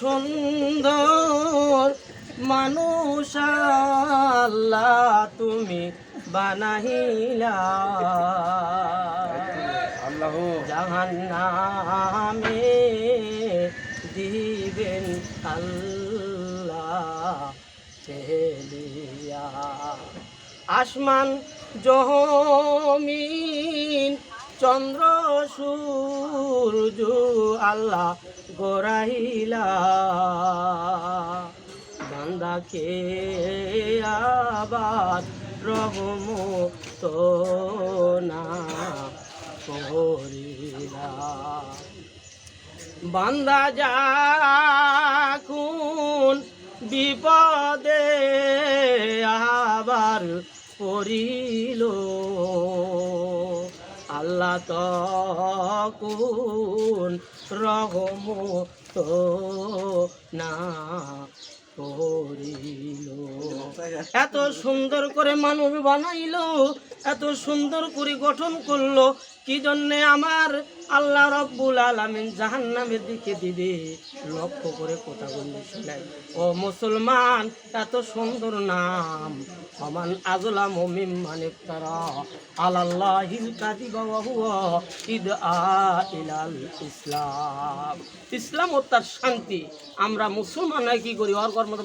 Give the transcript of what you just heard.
সুন্দর মানুষ আল্লাহ তুমি বানাইলা। আল্লাহ। জাহান নামে দিবেন আল্লাহ ফেলিয়া আসমান জমিন চন্দ্র, সূর্য, আল্লাহ গোরাইলা বান্দাকে আবার রহম তো না করিলা। বান্দা যাকুন বিপদে আবার পড়িল। আল্লাহ তকুন রহম তো না করিল। এত সুন্দর করে মানুষ বানাইলো। এত সুন্দর করে গঠন করল, কি জন্যে আমার আল্লাহ রব্বুল আলমিন জাহান নামের দিকে দিবে? লক্ষ্য করে কথা বললে শোনাই ও মুসলমান, এত সুন্দর নাম। সমান আজলা মমিম মানে তারা আল্লাহিল কাদিবা ওয়া হুয়া ইদ আ ইলাল ইসলাম। ইসলাম ও তার শান্তি। আমরা মুসলমানরা কি করি? কর্ম